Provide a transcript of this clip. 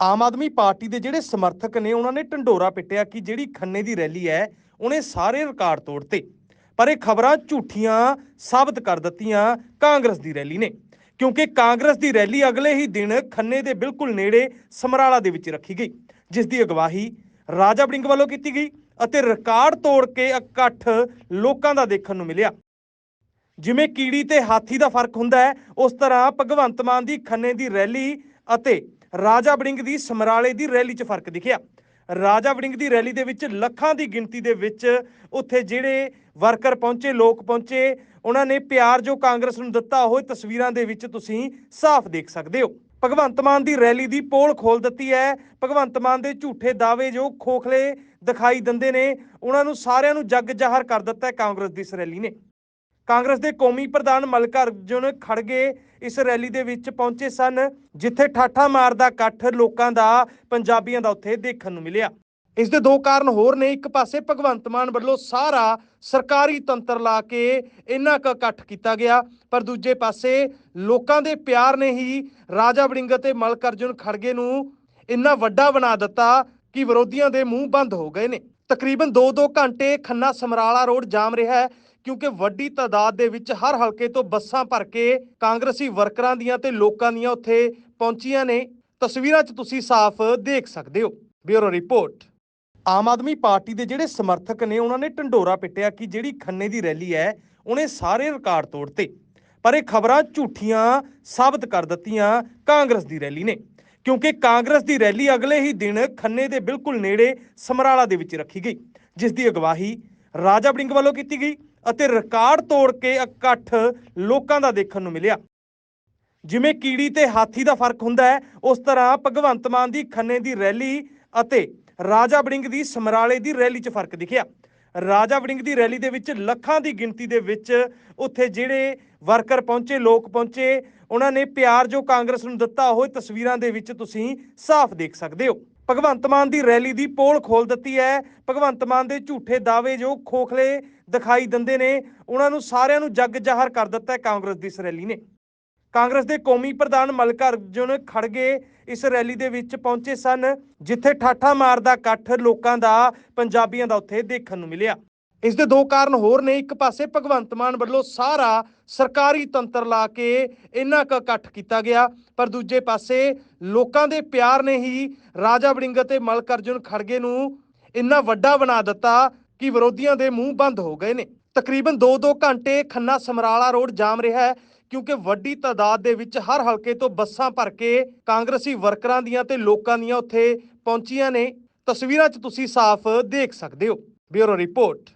ਆਮ Aadmi party ਦੇ ਜਿਹੜੇ ਸਮਰਥਕ ਨੇ, ਉਹਨਾਂ ਨੇ ਢੰਡੋਰਾ ਪਿੱਟਿਆ ਕਿ ਜਿਹੜੀ ਖੰਨੇ ਦੀ ਰੈਲੀ ਹੈ, ਉਹਨੇ ਸਾਰੇ ਰਿਕਾਰਡ ਤੋੜਤੇ। ਪਰ ਇਹ ਖਬਰਾਂ ਝੂਠੀਆਂ ਸਾਬਤ ਕਰ ਦਿੱਤੀਆਂ ਕਾਂਗਰਸ ਦੀ ਰੈਲੀ ਨੇ। ਕਿਉਂਕਿ ਕਾਂਗਰਸ ਦੀ ਰੈਲੀ ਅਗਲੇ ਹੀ ਦਿਨ ਖੰਨੇ ਦੇ ਬਿਲਕੁਲ ਨੇੜੇ ਸਮਰਾਲਾ ਦੇ ਵਿੱਚ ਰੱਖੀ ਗਈ, ਜਿਸ ਦੀ ਅਗਵਾਹੀ ਰਾਜਾ ਬੜਿੰਗ ਵੱਲੋਂ ਕੀਤੀ ਗਈ ਅਤੇ ਰਿਕਾਰਡ ਤੋੜ ਕੇ ਇਕੱਠ ਲੋਕਾਂ ਦਾ ਦੇਖਣ ਨੂੰ ਮਿਲਿਆ। ਜਿਵੇਂ ਕੀੜੀ ਤੇ ਹਾਥੀ ਦਾ ਫ਼ਰਕ ਹੁੰਦਾ ਹੈ, ਉਸ ਤਰ੍ਹਾਂ ਭਗਵੰਤ ਮਾਨ ਦੀ ਖੰਨੇ ਦੀ ਰੈਲੀ ਅਤੇ ਰਾਜਾ ਵੜਿੰਗ ਦੀ ਸਮਰਾਲੇ ਦੀ ਰੈਲੀ 'ਚ ਫ਼ਰਕ ਦਿਖਿਆ। ਰਾਜਾ ਵੜਿੰਗ ਦੀ ਰੈਲੀ ਦੇ ਵਿੱਚ ਲੱਖਾਂ ਦੀ ਗਿਣਤੀ ਦੇ ਵਿੱਚ ਉੱਥੇ ਜਿਹੜੇ ਵਰਕਰ ਪਹੁੰਚੇ, ਲੋਕ ਪਹੁੰਚੇ, ਉਹਨਾਂ ਨੇ ਪਿਆਰ ਜੋ ਕਾਂਗਰਸ ਨੂੰ ਦਿੱਤਾ, ਉਹ ਤਸਵੀਰਾਂ ਦੇ ਵਿੱਚ ਤੁਸੀਂ ਸਾਫ਼ ਦੇਖ ਸਕਦੇ ਹੋ। ਭਗਵੰਤ ਮਾਨ ਦੀ ਰੈਲੀ ਦੀ ਪੋਲ ਖੋਲ ਦਿੱਤੀ ਹੈ। ਭਗਵੰਤ ਮਾਨ ਦੇ ਝੂਠੇ ਦਾਅਵੇ ਜੋ ਖੋਖਲੇ ਦਿਖਾਈ ਦਿੰਦੇ ਨੇ, ਉਹਨਾਂ ਨੂੰ ਸਾਰਿਆਂ ਨੂੰ ਜੱਗ ਜ਼ਾਹਰ ਕਰ ਦਿੱਤਾ ਹੈ ਕਾਂਗਰਸ ਦੀ ਇਸ ਰੈਲੀ ਨੇ। ਕਾਂਗਰਸ ਦੇ ਕੌਮੀ ਪ੍ਰਧਾਨ ਮਲਕਾ ਅਰਜੁਨ ਖੜਗੇ ਇਸ ਰੈਲੀ ਦੇ ਵਿੱਚ ਪਹੁੰਚੇ ਸਨ, ਜਿੱਥੇ ਠਾਠਾ ਮਾਰਦਾ ਇਕੱਠ ਲੋਕਾਂ ਦਾ, ਪੰਜਾਬੀਆਂ ਦਾ ਉੱਥੇ ਦੇਖਣ ਨੂੰ ਮਿਲਿਆ। ਇਸ ਦੇ ਦੋ ਕਾਰਨ ਹੋਰ ਨੇ, ਇੱਕ ਪਾਸੇ ਭਗਵੰਤ ਮਾਨ ਵੱਲੋਂ ਸਾਰਾ ਸਰਕਾਰੀ ਤੰਤਰ ਲਾ ਕੇ ਇੰਨਾ ਕੁ ਇਕੱਠ ਕੀਤਾ ਗਿਆ, ਪਰ ਦੂਜੇ ਪਾਸੇ ਲੋਕਾਂ ਦੇ ਪਿਆਰ ਨੇ ਹੀ ਰਾਜਾ ਵੜਿੰਗ ਅਤੇ ਮਲਕ ਅਰਜੁਨ ਖੜਗੇ ਨੂੰ ਇੰਨਾ ਵੱਡਾ ਬਣਾ ਦਿੱਤਾ ਕਿ ਵਿਰੋਧੀਆਂ ਦੇ ਮੂੰਹ ਬੰਦ ਹੋ ਗਏ ਨੇ। ਤਕਰੀਬਨ 2-2 ਘੰਟੇ ਖੰਨਾ ਸਮਰਾਲਾ ਰੋਡ ਜਾਮ ਰਿਹਾ ਹੈ ਕਿਉਂਕਿ ਵੱਡੀ ਤਾਦਾਦ ਦੇ ਵਿੱਚ ਹਰ ਹਲਕੇ ਤੋਂ ਬੱਸਾਂ ਭਰ ਕੇ ਕਾਂਗਰਸੀ ਵਰਕਰਾਂ ਦੀਆਂ ਤੇ ਲੋਕਾਂ ਦੀਆਂ ਉੱਥੇ ਪਹੁੰਚੀਆਂ ਨੇ। ਤਸਵੀਰਾਂ 'ਚ ਤੁਸੀਂ ਸਾਫ਼ ਦੇਖ ਸਕਦੇ ਹੋ। Bureau report. Aam Aadmi party ਦੇ ਜਿਹੜੇ ਸਮਰਥਕ ਨੇ, ਉਹਨਾਂ ਨੇ ਢੰਡੋਰਾ ਪਿੱਟਿਆ ਕਿ ਜਿਹੜੀ ਖੰਨੇ ਦੀ ਰੈਲੀ ਹੈ, ਉਹਨੇ ਸਾਰੇ ਰਿਕਾਰਡ ਤੋੜਤੇ। ਪਰ ਇਹ ਖਬਰਾਂ ਝੂਠੀਆਂ ਸਾਬਤ ਕਰ ਦਿੱਤੀਆਂ ਕਾਂਗਰਸ ਦੀ ਰੈਲੀ ਨੇ। ਕਿਉਂਕਿ ਕਾਂਗਰਸ ਦੀ ਰੈਲੀ ਅਗਲੇ ਹੀ ਦਿਨ ਖੰਨੇ ਦੇ ਬਿਲਕੁਲ ਨੇੜੇ ਸਮਰਾਲਾ ਦੇ ਵਿੱਚ ਰੱਖੀ ਗਈ, ਜਿਸ ਦੀ ਅਗਵਾਹੀ ਰਾਜਾ ਬੜਿੰਗ ਵੱਲੋਂ ਕੀਤੀ ਗਈ। ਅਤੇ ਰਿਕਾਰਡ ਤੋੜ ਕੇ ਇਕੱਠ ਲੋਕਾਂ ਦਾ ਦੇਖਣ ਨੂੰ ਮਿਲਿਆ। ਜਿਵੇਂ ਕੀੜੀ ਤੇ ਹਾਥੀ ਦਾ ਫ਼ਰਕ ਹੁੰਦਾ ਹੈ, ਉਸ ਤਰ੍ਹਾਂ ਭਗਵੰਤ ਮਾਨ ਦੀ ਖੰਨੇ ਦੀ ਰੈਲੀ ਅਤੇ ਰਾਜਾ ਵੜਿੰਗ ਦੀ ਸਮਰਾਲੇ ਦੀ ਰੈਲੀ 'ਚ ਫ਼ਰਕ ਦਿਖਿਆ। ਰਾਜਾ ਵੜਿੰਗ ਦੀ ਰੈਲੀ ਦੇ ਵਿੱਚ ਲੱਖਾਂ ਦੀ ਗਿਣਤੀ ਦੇ ਵਿੱਚ ਉੱਥੇ ਜਿਹੜੇ ਵਰਕਰ ਪਹੁੰਚੇ, ਲੋਕ ਪਹੁੰਚੇ, ਉਹਨਾਂ ਨੇ ਪਿਆਰ ਜੋ ਕਾਂਗਰਸ ਨੂੰ ਦਿੱਤਾ, ਉਹ ਤਸਵੀਰਾਂ ਦੇ ਵਿੱਚ ਤੁਸੀਂ ਸਾਫ਼ ਦੇਖ ਸਕਦੇ ਹੋ। ਭਗਵੰਤ ਮਾਨ ਦੀ ਰੈਲੀ ਦੀ ਪੋਲ ਖੋਲ ਦਿੱਤੀ ਹੈ। ਭਗਵੰਤ ਮਾਨ ਦੇ ਝੂਠੇ ਦਾਅਵੇ ਜੋ ਖੋਖਲੇ ਦਿਖਾਈ ਦਿੰਦੇ ਨੇ, ਉਹਨਾਂ ਨੂੰ ਸਾਰਿਆਂ ਨੂੰ ਜੱਗ ਜ਼ਾਹਰ ਕਰ ਦਿੱਤਾ ਹੈ ਕਾਂਗਰਸ ਦੀ ਇਸ ਰੈਲੀ ਨੇ। ਕਾਂਗਰਸ ਦੇ ਕੌਮੀ ਪ੍ਰਧਾਨ ਮਲਕਾ ਅਰਜੁਨ ਖੜਗੇ ਇਸ ਰੈਲੀ ਦੇ ਵਿੱਚ ਪਹੁੰਚੇ ਸਨ, ਜਿੱਥੇ ਠਾਠਾ ਮਾਰਦਾ ਇਕੱਠ ਲੋਕਾਂ ਦਾ, ਪੰਜਾਬੀਆਂ ਦਾ ਉੱਥੇ ਦੇਖਣ ਨੂੰ ਮਿਲਿਆ। ਇਸ ਦੇ ਦੋ ਕਾਰਨ ਹੋਰ ਨੇ। ਇੱਕ ਪਾਸੇ ਭਗਵੰਤ ਮਾਨ ਵੱਲੋਂ ਸਾਰਾ ਸਰਕਾਰੀ ਤੰਤਰ ਲਾ ਕੇ ਇੰਨਾ ਕੁ ਇਕੱਠ ਕੀਤਾ ਗਿਆ, ਪਰ ਦੂਜੇ ਪਾਸੇ ਲੋਕਾਂ ਦੇ ਪਿਆਰ ਨੇ ਹੀ ਰਾਜਾ ਵੜਿੰਗ ਅਤੇ ਮਲਕ ਅਰਜੁਨ ਖੜਗੇ ਨੂੰ ਇੰਨਾ ਵੱਡਾ ਬਣਾ ਦਿੱਤਾ ਕਿ ਵਿਰੋਧੀਆਂ ਦੇ ਮੂੰਹ ਬੰਦ ਹੋ ਗਏ ਨੇ। ਤਕਰੀਬਨ 2-2 ਘੰਟੇ ਖੰਨਾ ਸਮਰਾਲਾ ਰੋਡ ਜਾਮ ਰਿਹਾ ਹੈ, ਕਿਉਂਕਿ ਵੱਡੀ ਤਾਦਾਦ ਦੇ ਵਿੱਚ ਹਰ ਹਲਕੇ ਤੋਂ ਬੱਸਾਂ ਭਰ ਕੇ ਕਾਂਗਰਸੀ ਵਰਕਰਾਂ ਦੀਆਂ ਤੇ ਲੋਕਾਂ ਦੀਆਂ ਉੱਥੇ ਪਹੁੰਚੀਆਂ ਨੇ। ਤਸਵੀਰਾਂ 'ਚ ਤੁਸੀਂ ਸਾਫ਼ ਦੇਖ ਸਕਦੇ ਹੋ। Bureau report.